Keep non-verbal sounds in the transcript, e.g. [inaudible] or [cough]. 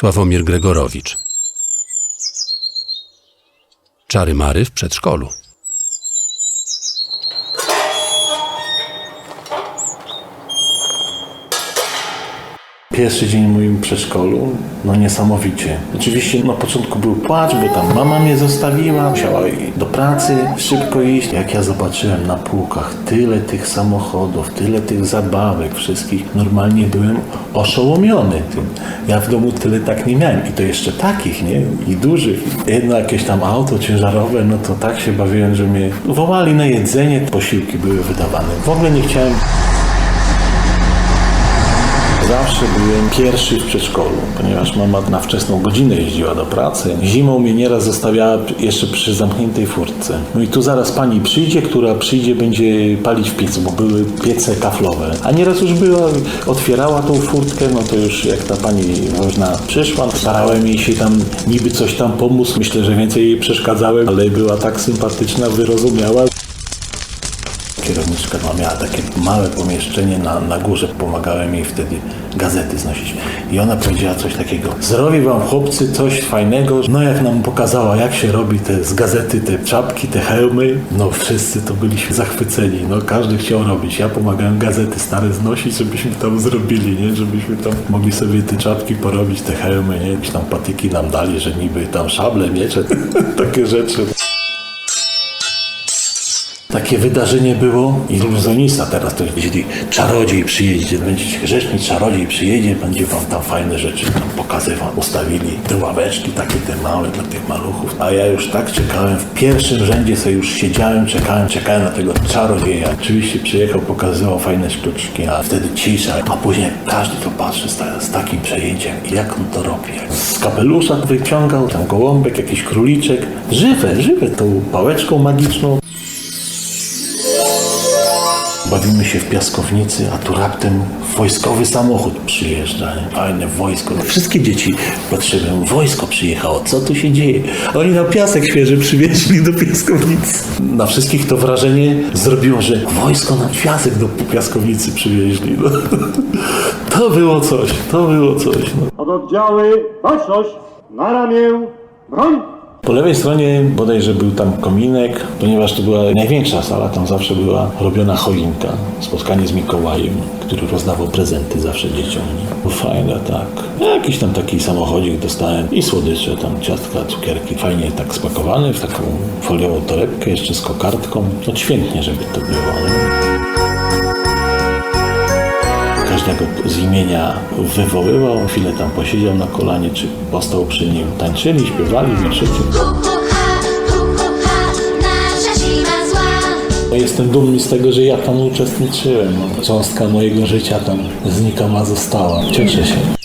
Sławomir Gregorowicz. Czary Mary w przedszkolu. Pierwszy dzień w moim przedszkolu, no niesamowicie. Oczywiście na początku był płacz, bo tam mama mnie zostawiła, musiała do pracy szybko iść. Jak ja zobaczyłem na półkach tyle tych samochodów, tyle tych zabawek wszystkich, normalnie byłem oszołomiony tym. Ja w domu tyle tak nie miałem i to jeszcze takich, nie? I dużych. Jedno jakieś tam auto ciężarowe, no to tak się bawiłem, że mnie wołali na jedzenie, posiłki były wydawane. W ogóle nie chciałem Zawsze byłem pierwszy w przedszkolu, ponieważ mama na wczesną godzinę jeździła do pracy. Zimą mnie nieraz zostawiała jeszcze przy zamkniętej furtce. No i tu zaraz pani przyjdzie, która przyjdzie, będzie palić w piecu, bo były piece kaflowe. A nieraz już była, otwierała tą furtkę, no to już jak ta pani woźna przyszła, starałem jej się tam niby coś tam pomóc. Myślę, że więcej jej przeszkadzałem, ale była tak sympatyczna, wyrozumiała. Kierowniczka no, miała takie małe pomieszczenie na, na górze. Pomagałem jej wtedy gazety znosić. I ona powiedziała coś takiego. Zrobi wam chłopcy coś fajnego. No jak nam pokazała, jak się robi te z gazety, te czapki, te hełmy. No wszyscy to byliśmy zachwyceni. No każdy chciał robić. Ja pomagałem gazety stare znosić, żebyśmy tam zrobili, nie? Żebyśmy tam mogli sobie te czapki porobić, te hełmy, nie? Jakieś tam patyki nam dali, że niby tam szable, miecze, [laughs] takie rzeczy. Takie wydarzenie było iluzjonista teraz to jeśli czarodziej przyjedzie, będziecie grzeczni, czarodziej przyjedzie, będzie wam tam fajne rzeczy tam pokazywał. Ustawili te ławeczki takie te małe dla tych maluchów. A ja już tak czekałem, w pierwszym rzędzie sobie już siedziałem, czekałem, czekałem na tego czarodzieja. Oczywiście przyjechał, pokazywał fajne sztuczki, a wtedy cisza. A później każdy to patrzy z, ta, z takim przejęciem, jak on to robi. Z kapelusza wyciągał tam gołąbek, jakiś króliczek. Żywe, żywe, tą pałeczką magiczną. Bawimy się w piaskownicy, a tu raptem wojskowy samochód przyjeżdża. Fajne wojsko. Wszystkie dzieci patrzymy, wojsko przyjechało, co tu się dzieje? Oni na piasek świeży przywieźli do piaskownicy. Na wszystkich to wrażenie zrobiło, że wojsko na piasek do piaskownicy przywieźli. No. [laughs] To było coś, to było coś. No. Od oddziały baczność na ramię broń. Po lewej stronie bodajże był tam kominek, ponieważ to była największa sala, tam zawsze była robiona choinka, spotkanie z Mikołajem, który rozdawał prezenty zawsze dzieciom. nie? Fajne, tak. Jakiś tam taki samochodzik dostałem i słodycze, tam ciastka, cukierki, fajnie tak spakowane w taką foliową torebkę, jeszcze z kokardką. No świętnie, żeby to było. Nie? Każdego z imienia wywoływał, chwilę tam posiedział na kolanie, czy postał przy nim. Tańczyli, śpiewali, wierszyki. No, Jestem dumny z tego, że ja tam uczestniczyłem. Cząstka mojego życia tam znikoma została. Cieszę się.